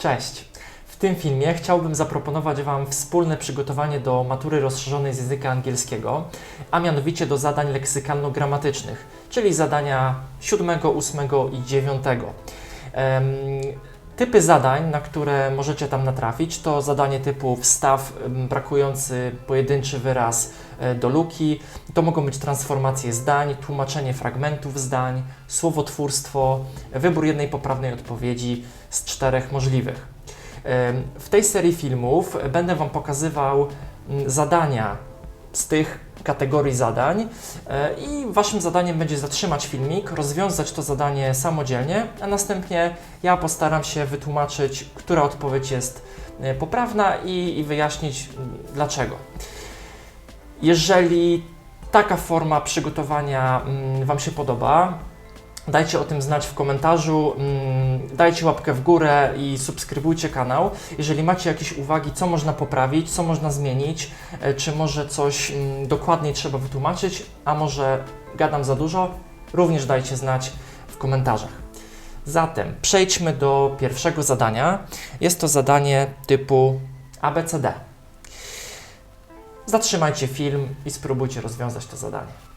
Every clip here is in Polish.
Cześć! W tym filmie chciałbym zaproponować Wam wspólne przygotowanie do matury rozszerzonej z języka angielskiego, a mianowicie do zadań leksykalno-gramatycznych, czyli zadania 7, 8 i 9. Typy zadań, na które możecie tam natrafić, to zadanie typu wstaw brakujący pojedynczy wyraz e, do luki, to mogą być transformacje zdań, tłumaczenie fragmentów zdań, słowotwórstwo, wybór jednej poprawnej odpowiedzi z czterech możliwych. W tej serii filmów będę Wam pokazywał zadania z tych kategorii zadań e, i Waszym zadaniem będzie zatrzymać filmik, rozwiązać to zadanie samodzielnie, a następnie ja postaram się wytłumaczyć, która odpowiedź jest e, poprawna i, i wyjaśnić dlaczego. Jeżeli taka forma przygotowania Wam się podoba, dajcie o tym znać w komentarzu, mm, dajcie łapkę w górę i subskrybujcie kanał. Jeżeli macie jakieś uwagi, co można poprawić, co można zmienić, e, czy może coś mm, dokładniej trzeba wytłumaczyć, a może gadam za dużo, również dajcie znać w komentarzach. Zatem przejdźmy do pierwszego zadania. Jest to zadanie typu ABCD. Zatrzymajcie film i spróbujcie rozwiązać to zadanie.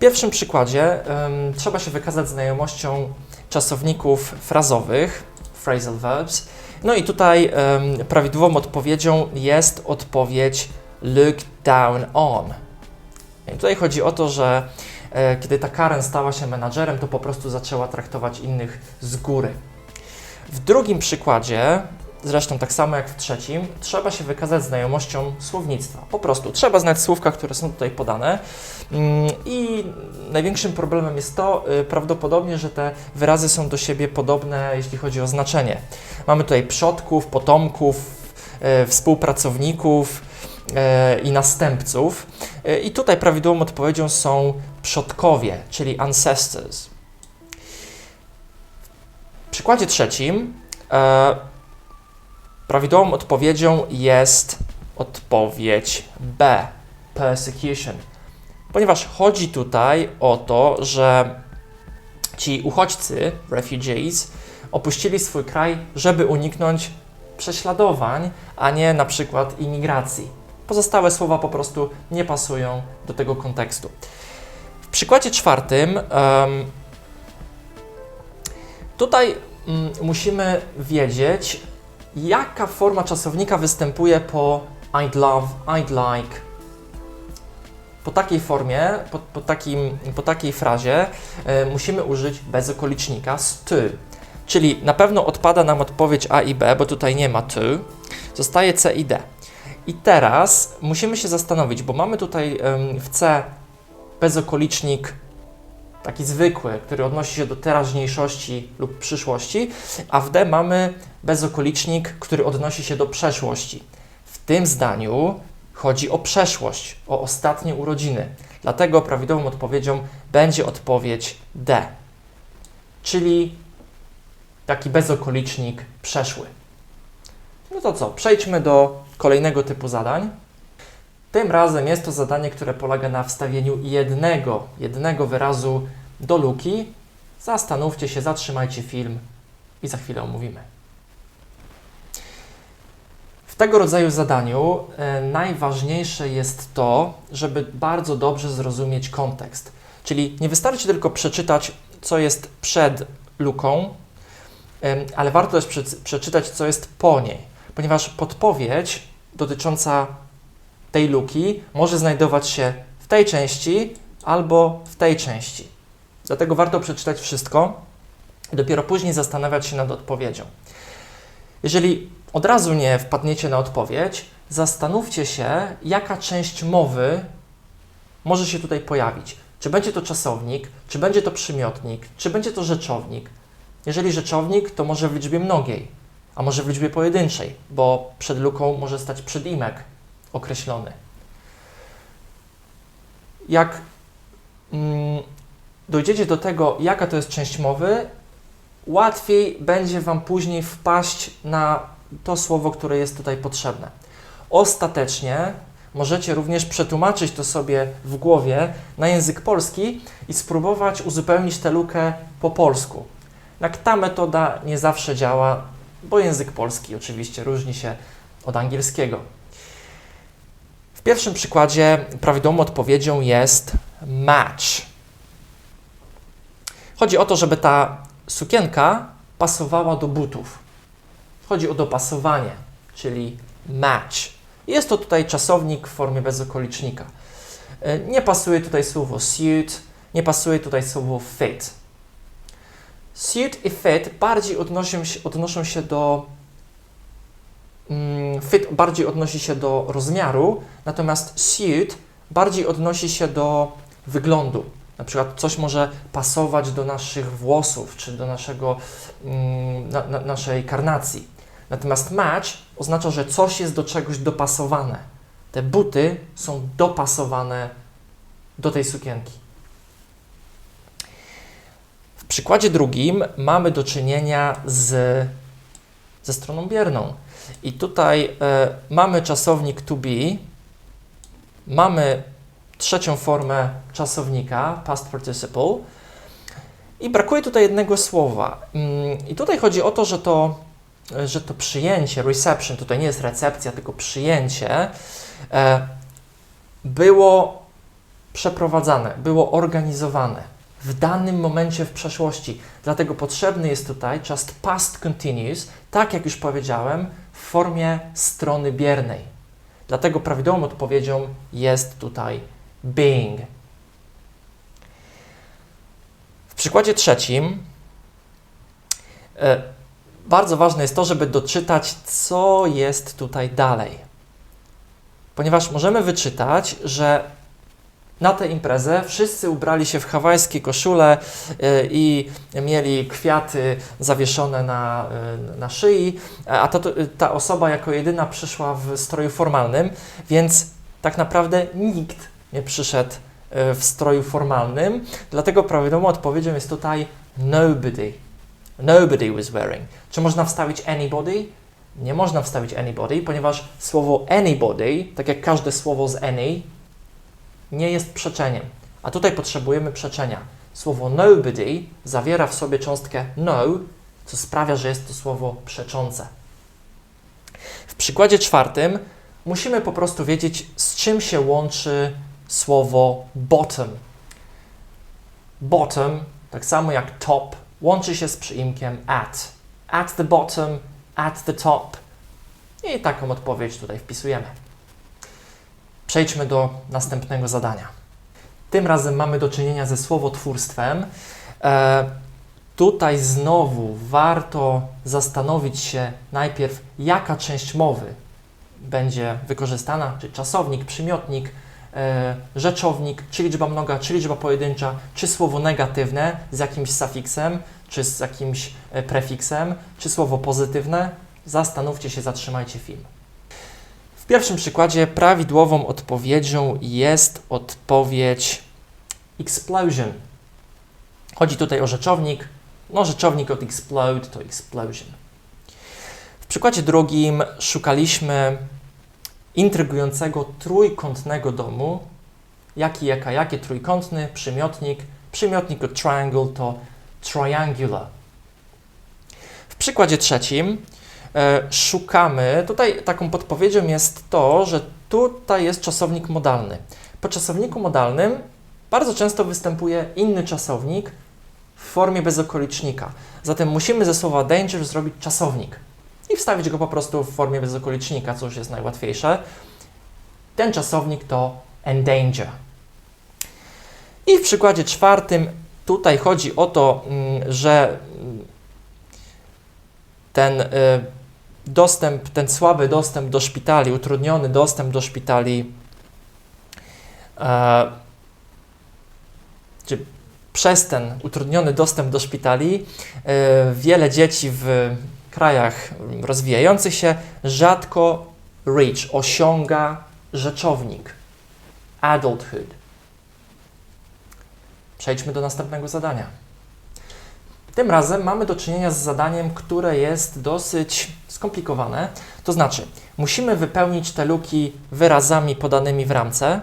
Pierwszym przykładzie em, trzeba się wykazać znajomością czasowników frazowych, phrasal verbs. No i tutaj em, prawidłową odpowiedzią jest odpowiedź look down on. I tutaj chodzi o to, że e, kiedy ta Karen stała się menadżerem, to po prostu zaczęła traktować innych z góry. W drugim przykładzie, zresztą tak samo jak w trzecim, trzeba się wykazać znajomością słownictwa. Po prostu trzeba znać słówka, które są tutaj podane. Mm, I największym problemem jest to y, prawdopodobnie, że te wyrazy są do siebie podobne, jeśli chodzi o znaczenie. Mamy tutaj przodków, potomków, e, współpracowników e, i następców. I tutaj prawidłową odpowiedzią są przodkowie, czyli ancestors. W przykładzie trzecim prawidłową odpowiedzią jest odpowiedź B, persecution. Ponieważ chodzi tutaj o to, że ci uchodźcy, refugees, opuścili swój kraj, żeby uniknąć prześladowań, a nie na przykład imigracji. Pozostałe słowa po prostu nie pasują do tego kontekstu. W przykładzie czwartym, em, tutaj mm, musimy wiedzieć, jaka forma czasownika występuje po I'd love, I'd like. Po takiej formie, po, po, takim, po takiej frazie e, musimy użyć bezokolicznika z to. Czyli na pewno odpada nam odpowiedź A i B, bo tutaj nie ma to. Zostaje C i D. I teraz musimy się zastanowić, bo mamy tutaj em, w C bezokolicznik taki zwykły, który odnosi się do teraźniejszości lub przyszłości, a w D mamy bezokolicznik, który odnosi się do przeszłości. W tym zdaniu chodzi o przeszłość, o ostatnie urodziny. Dlatego prawidłową odpowiedzią będzie odpowiedź D, czyli taki bezokolicznik przeszły. No to co, przejdźmy do kolejnego typu zadań. Tym razem jest to zadanie, które polega na wstawieniu jednego, jednego wyrazu do luki. Zastanówcie się, zatrzymajcie film i za chwilę omówimy. W tego rodzaju zadaniu e, najważniejsze jest to, żeby bardzo dobrze zrozumieć kontekst. Czyli nie wystarczy tylko przeczytać, co jest przed luką, em, ale warto też prze- przeczytać, co jest po niej, ponieważ podpowiedź dotycząca tej luki może znajdować się w tej części albo w tej części. Dlatego warto przeczytać wszystko i dopiero później zastanawiać się nad odpowiedzią. Jeżeli od razu nie wpadniecie na odpowiedź, zastanówcie się, jaka część mowy może się tutaj pojawić. Czy będzie to czasownik, czy będzie to przymiotnik, czy będzie to rzeczownik. Jeżeli rzeczownik, to może w liczbie mnogiej, a może w liczbie pojedynczej, bo przed luką może stać przedimek określony. Jak mm, dojdziecie do tego, jaka to jest część mowy, łatwiej będzie Wam później wpaść na to słowo, które jest tutaj potrzebne. Ostatecznie możecie również przetłumaczyć to sobie w głowie na język polski i spróbować uzupełnić tę lukę po polsku. Jednak ta metoda nie zawsze działa, bo język polski oczywiście różni się od angielskiego. W pierwszym przykładzie prawidłową odpowiedzią jest match. Chodzi o to, żeby ta sukienka pasowała do butów. Chodzi o dopasowanie, czyli match. Jest to tutaj czasownik w formie bezokolicznika. E, Nie pasuje tutaj słowo suit, nie pasuje tutaj słowo fit. Suit i fit bardziej odnoszą się, odnoszą się do fit bardziej odnosi się do rozmiaru, natomiast suit bardziej odnosi się do wyglądu. Na przykład coś może pasować do naszych włosów czy do naszego, mm, na, na, naszej karnacji. Natomiast match oznacza, że coś jest do czegoś dopasowane. Te buty są dopasowane do tej sukienki. W przykładzie drugim mamy do czynienia z, ze stroną bierną. I tutaj e, mamy czasownik to be, mamy trzecią formę czasownika, past participle, i brakuje tutaj jednego słowa. Mm, I tutaj chodzi o to, że to, że to przyjęcie, reception, tutaj nie jest recepcja, tylko przyjęcie, e, było przeprowadzane, było organizowane w danym momencie w przeszłości. Dlatego potrzebny jest tutaj just past continuous, tak jak już powiedziałem, w formie strony biernej. Dlatego prawidłową odpowiedzią jest tutaj being. W przykładzie trzecim e, bardzo ważne jest to, żeby doczytać, co jest tutaj dalej. Ponieważ możemy wyczytać, że na tę imprezę wszyscy ubrali się w hawajskie koszule y, i mieli kwiaty zawieszone na, y, na szyi, a to, ta osoba jako jedyna przyszła w stroju formalnym, więc tak naprawdę nikt nie przyszedł w stroju formalnym, dlatego prawidłową odpowiedzią jest tutaj nobody. Nobody was wearing. Czy można wstawić anybody? Nie można wstawić anybody, ponieważ słowo anybody, tak jak każde słowo z any, nie jest przeczeniem. A tutaj potrzebujemy przeczenia. Słowo nobody zawiera w sobie cząstkę no, co sprawia, że jest to słowo przeczące. W przykładzie czwartym musimy po prostu wiedzieć, z czym się łączy słowo bottom. Bottom, tak samo jak top, łączy się z przyimkiem at. At the bottom, at the top. I taką odpowiedź tutaj wpisujemy. Przejdźmy do następnego zadania. Tym razem mamy do czynienia ze słowotwórstwem. E, tutaj znowu warto zastanowić się najpierw, jaka część mowy będzie wykorzystana, czy czasownik, przymiotnik, e, rzeczownik, czy liczba mnoga, czy liczba pojedyncza, czy słowo negatywne z jakimś sufiksem, czy z jakimś e, prefiksem, czy słowo pozytywne. Zastanówcie się, zatrzymajcie film. Pierwszym przykładzie prawidłową odpowiedzią jest odpowiedź explosion. Chodzi tutaj o rzeczownik. No, rzeczownik od explode to explosion. W przykładzie drugim szukaliśmy intrygującego trójkątnego domu. Jaki, jaka, jakie trójkątny, przymiotnik. Przymiotnik od triangle to triangular. W przykładzie trzecim szukamy, tutaj taką podpowiedzią jest to, że tutaj jest czasownik modalny. Po czasowniku modalnym bardzo często występuje inny czasownik w formie bezokolicznika. Zatem musimy ze słowa danger zrobić czasownik i wstawić go po prostu w formie bezokolicznika, co już jest najłatwiejsze. Ten czasownik to endanger. I w przykładzie czwartym tutaj chodzi o to, mm, że mm, ten y, dostęp, ten słaby dostęp do szpitali, utrudniony dostęp do szpitali, e, czy przez ten utrudniony dostęp do szpitali, e, wiele dzieci w krajach rozwijających się rzadko reach, osiąga rzeczownik, adulthood. Przejdźmy do następnego zadania. Tym razem mamy do czynienia z zadaniem, które jest dosyć skomplikowane. To znaczy, musimy wypełnić te luki wyrazami podanymi w ramce,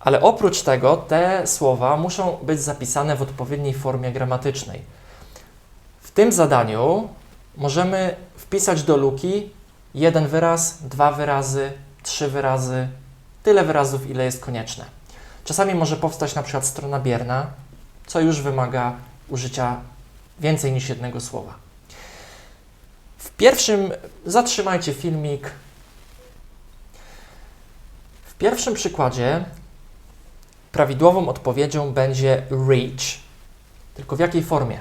ale oprócz tego te słowa muszą być zapisane w odpowiedniej formie gramatycznej. W tym zadaniu możemy wpisać do luki jeden wyraz, dwa wyrazy, trzy wyrazy, tyle wyrazów, ile jest konieczne. Czasami może powstać na przykład strona bierna, co już wymaga użycia więcej niż jednego słowa. W pierwszym, zatrzymajcie filmik. W pierwszym przykładzie prawidłową odpowiedzią będzie reach. Tylko w jakiej formie?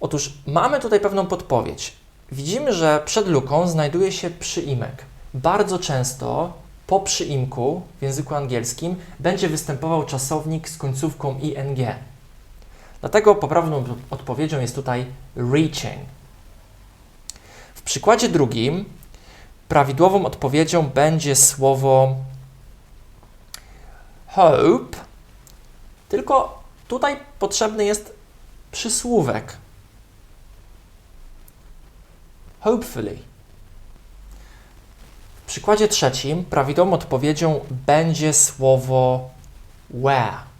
Otóż mamy tutaj pewną podpowiedź. Widzimy, że przed luką znajduje się przyimek. Bardzo często po przyimku w języku angielskim będzie występował czasownik z końcówką ing. Dlatego poprawną odpowiedzią jest tutaj reaching. W przykładzie drugim prawidłową odpowiedzią będzie słowo hope, tylko tutaj potrzebny jest przysłówek. Hopefully. W przykładzie trzecim prawidłową odpowiedzią będzie słowo where,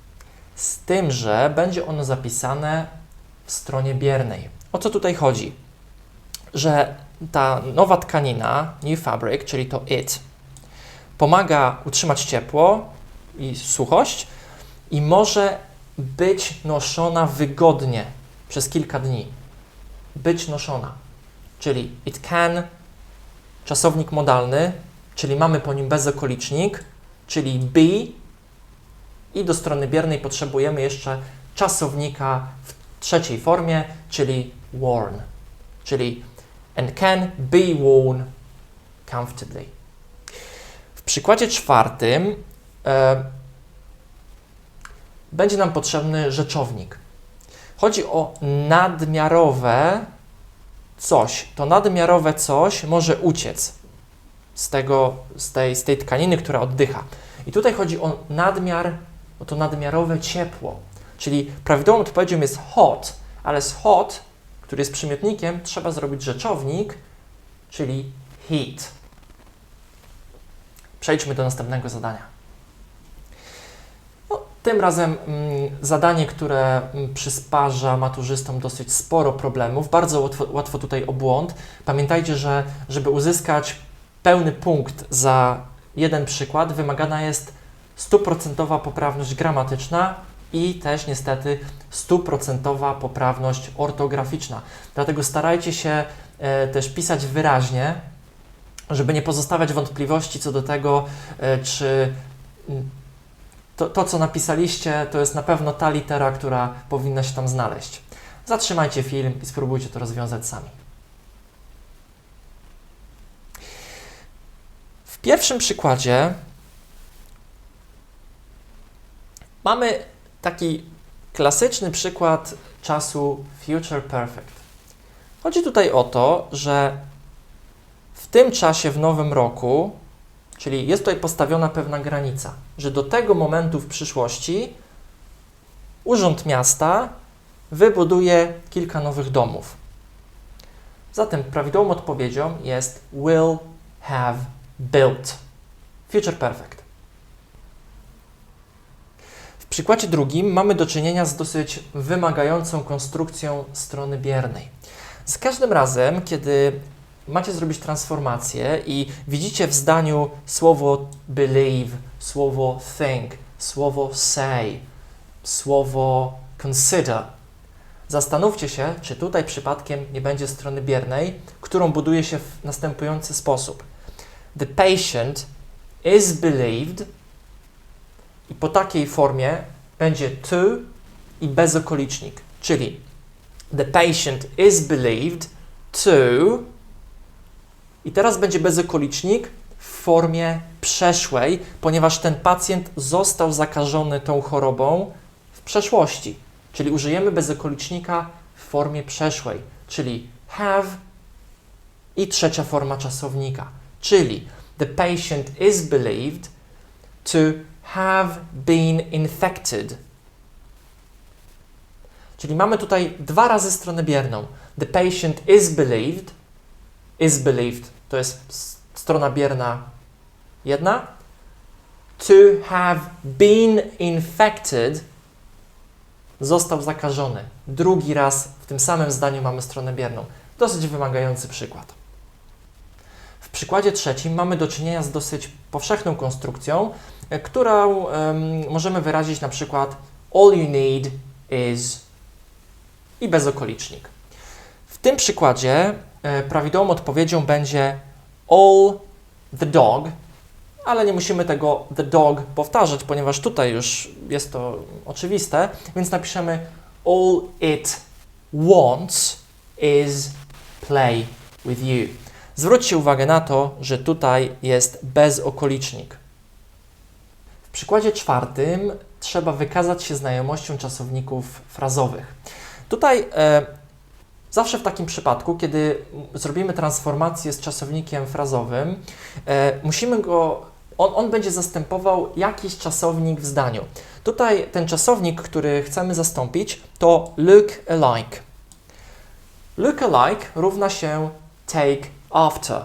z tym, że będzie ono zapisane w stronie biernej. O co tutaj chodzi? Że ta nowa tkanina, new fabric, czyli to it, pomaga utrzymać ciepło i suchość i może być noszona wygodnie przez kilka dni. Być noszona. Czyli it can, czasownik modalny, czyli mamy po nim bezokolicznik, czyli be i do strony biernej potrzebujemy jeszcze czasownika w trzeciej formie, czyli worn, czyli and can be worn comfortably. W przykładzie czwartym e, będzie nam potrzebny rzeczownik. Chodzi o nadmiarowe coś. To nadmiarowe coś może uciec z, tego, z, tej, z tej tkaniny, która oddycha. I tutaj chodzi o nadmiar, to nadmiarowe ciepło. Czyli prawidłową odpowiedzią jest hot, ale z hot, który jest przymiotnikiem, trzeba zrobić rzeczownik, czyli heat. Przejdźmy do następnego zadania. Tym razem mm, zadanie, które mm, przysparza maturzystom dosyć sporo problemów, bardzo łatwo, łatwo tutaj o błąd. Pamiętajcie, że żeby uzyskać pełny punkt za jeden przykład, wymagana jest stuprocentowa poprawność gramatyczna i też niestety stuprocentowa poprawność ortograficzna. Dlatego starajcie się e, też pisać wyraźnie, żeby nie pozostawiać wątpliwości co do tego, e, czy mm, to, to, co napisaliście, to jest na pewno ta litera, która powinna się tam znaleźć. Zatrzymajcie film i spróbujcie to rozwiązać sami. W pierwszym przykładzie mamy taki klasyczny przykład czasu future perfect. Chodzi tutaj o to, że w tym czasie w nowym roku Czyli jest tutaj postawiona pewna granica, że do tego momentu w przyszłości Urząd Miasta wybuduje kilka nowych domów. Zatem prawidłową odpowiedzią jest will have built. Future perfect. Przykładzie drugim mamy do czynienia z dosyć wymagającą konstrukcją strony biernej. Z każdym razem, kiedy macie zrobić transformację i widzicie w zdaniu słowo believe, słowo think, słowo say, słowo consider. Zastanówcie się, czy tutaj przypadkiem nie będzie strony biernej, którą buduje się w następujący sposób. The patient is believed i po takiej formie będzie to i bezokolicznik, czyli the patient is believed to i teraz będzie bezokolicznik w formie przeszłej, ponieważ ten pacjent został zakażony tą chorobą w przeszłości. Czyli użyjemy bezokolicznika w formie przeszłej, czyli have i trzecia forma czasownika, czyli the patient is believed to have been infected. Czyli mamy tutaj dwa razy stronę bierną. The patient is believed, is believed to jest strona bierna jedna. To have been infected został zakażony. Drugi raz w tym samym zdaniu mamy stronę bierną. Dosyć wymagający przykład. Przykładzie trzecim mamy do czynienia z dosyć powszechną konstrukcją, e, którą em, możemy wyrazić na przykład all you need is i bezokolicznik. W tym przykładzie e, prawidłową odpowiedzią będzie all the dog, ale nie musimy tego the dog powtarzać, ponieważ tutaj już jest to oczywiste, więc napiszemy all it wants is play with you. Zwróćcie uwagę na to, że tutaj jest bezokolicznik. W przykładzie czwartym trzeba wykazać się znajomością czasowników frazowych. Tutaj e, zawsze w takim przypadku, kiedy zrobimy transformację z czasownikiem frazowym, e, musimy go, on, on będzie zastępował jakiś czasownik w zdaniu. Tutaj ten czasownik, który chcemy zastąpić, to look alike. Look alike równa się take after.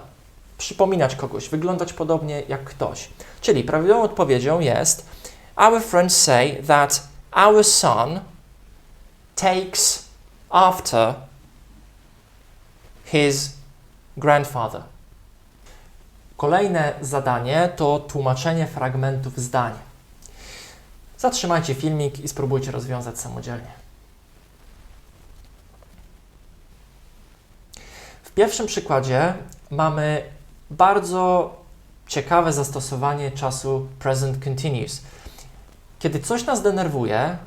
Przypominać kogoś, wyglądać podobnie jak ktoś. Czyli prawidłową odpowiedzią jest Our friends say that our son takes after his grandfather. Kolejne zadanie to tłumaczenie fragmentów zdań. Zatrzymajcie filmik i spróbujcie rozwiązać samodzielnie. W pierwszym przykładzie mamy bardzo ciekawe zastosowanie czasu present continuous. Kiedy coś nas denerwuje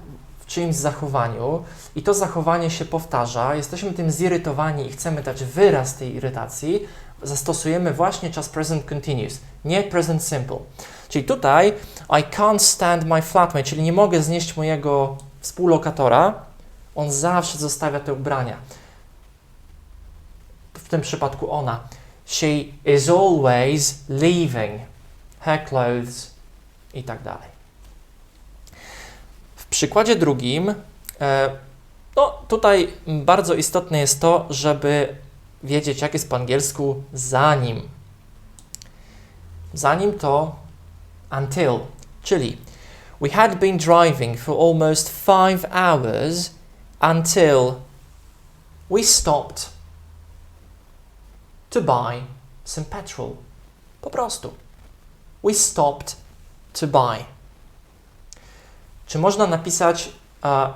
w czyimś zachowaniu i to zachowanie się powtarza, jesteśmy tym zirytowani i chcemy dać wyraz tej irytacji, zastosujemy właśnie czas present continuous, nie present simple. Czyli tutaj I can't stand my flatmate, czyli nie mogę znieść mojego współlokatora, on zawsze zostawia te ubrania. Tym przypadku ona. She is always leaving her clothes i tak dalej. W przykładzie drugim, e, no tutaj bardzo istotne jest to, żeby wiedzieć, jak jest po angielsku zanim. Zanim to until, czyli we had been driving for almost five hours until we stopped to buy some petrol. Po prostu. We stopped to buy. Czy można napisać uh,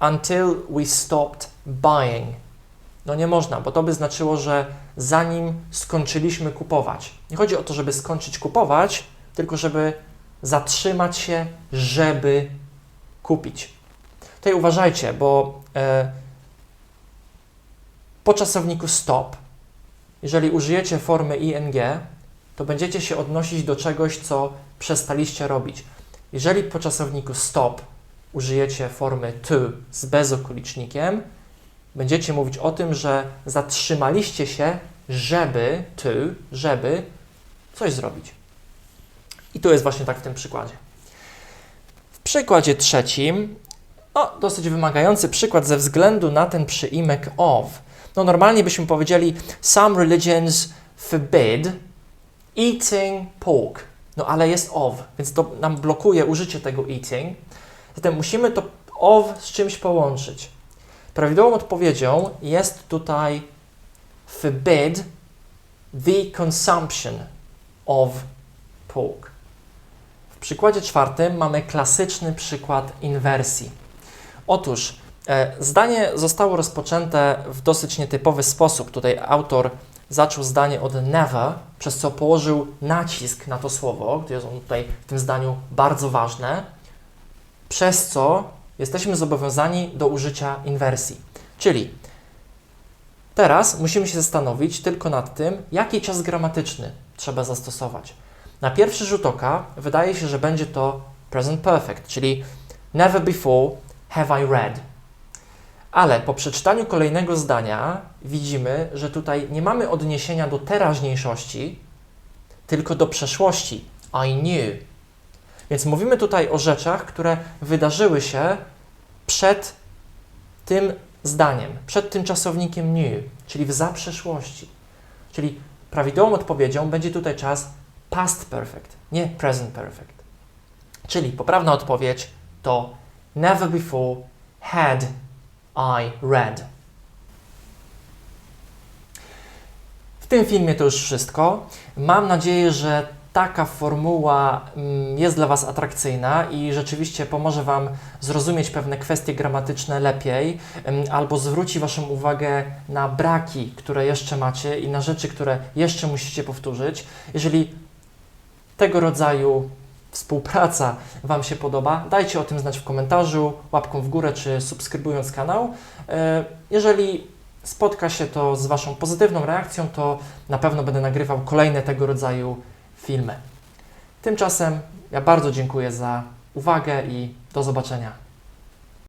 until we stopped buying? No nie można, bo to by znaczyło, że zanim skończyliśmy kupować. Nie chodzi o to, żeby skończyć kupować, tylko żeby zatrzymać się, żeby kupić. Tutaj uważajcie, bo e, po czasowniku stop, jeżeli użyjecie formy ing, to będziecie się odnosić do czegoś, co przestaliście robić. Jeżeli po czasowniku stop użyjecie formy to z bezokolicznikiem, będziecie mówić o tym, że zatrzymaliście się, żeby to, żeby coś zrobić. I tu jest właśnie tak w tym przykładzie. W przykładzie trzecim, no, dosyć wymagający przykład ze względu na ten przyimek of. No, normalnie byśmy powiedzieli, some religions forbid eating pork. No, ale jest of, więc to nam blokuje użycie tego eating. Zatem musimy to of z czymś połączyć. Prawidłową odpowiedzią jest tutaj forbid the consumption of pork. W przykładzie czwartym mamy klasyczny przykład inwersji. Otóż zdanie zostało rozpoczęte w dosyć nietypowy sposób. Tutaj autor zaczął zdanie od never, przez co położył nacisk na to słowo, gdzie jest on tutaj w tym zdaniu bardzo ważne, przez co jesteśmy zobowiązani do użycia inwersji. Czyli teraz musimy się zastanowić tylko nad tym, jaki czas gramatyczny trzeba zastosować. Na pierwszy rzut oka wydaje się, że będzie to present perfect, czyli never before have I read. Ale po przeczytaniu kolejnego zdania widzimy, że tutaj nie mamy odniesienia do teraźniejszości, tylko do przeszłości. I knew. Więc mówimy tutaj o rzeczach, które wydarzyły się przed tym zdaniem, przed tym czasownikiem knew, czyli w zaprzeszłości. Czyli prawidłową odpowiedzią będzie tutaj czas past perfect, nie present perfect. Czyli poprawna odpowiedź to never before had I read. W tym filmie to już wszystko. Mam nadzieję, że taka formuła mm, jest dla Was atrakcyjna i rzeczywiście pomoże Wam zrozumieć pewne kwestie gramatyczne lepiej, em, albo zwróci Waszą uwagę na braki, które jeszcze macie i na rzeczy, które jeszcze musicie powtórzyć. Jeżeli tego rodzaju współpraca Wam się podoba, dajcie o tym znać w komentarzu, łapką w górę czy subskrybując kanał. E, Jeżeli spotka się to z Waszą pozytywną reakcją, to na pewno będę nagrywał kolejne tego rodzaju filmy. Tymczasem ja bardzo dziękuję za uwagę i do zobaczenia.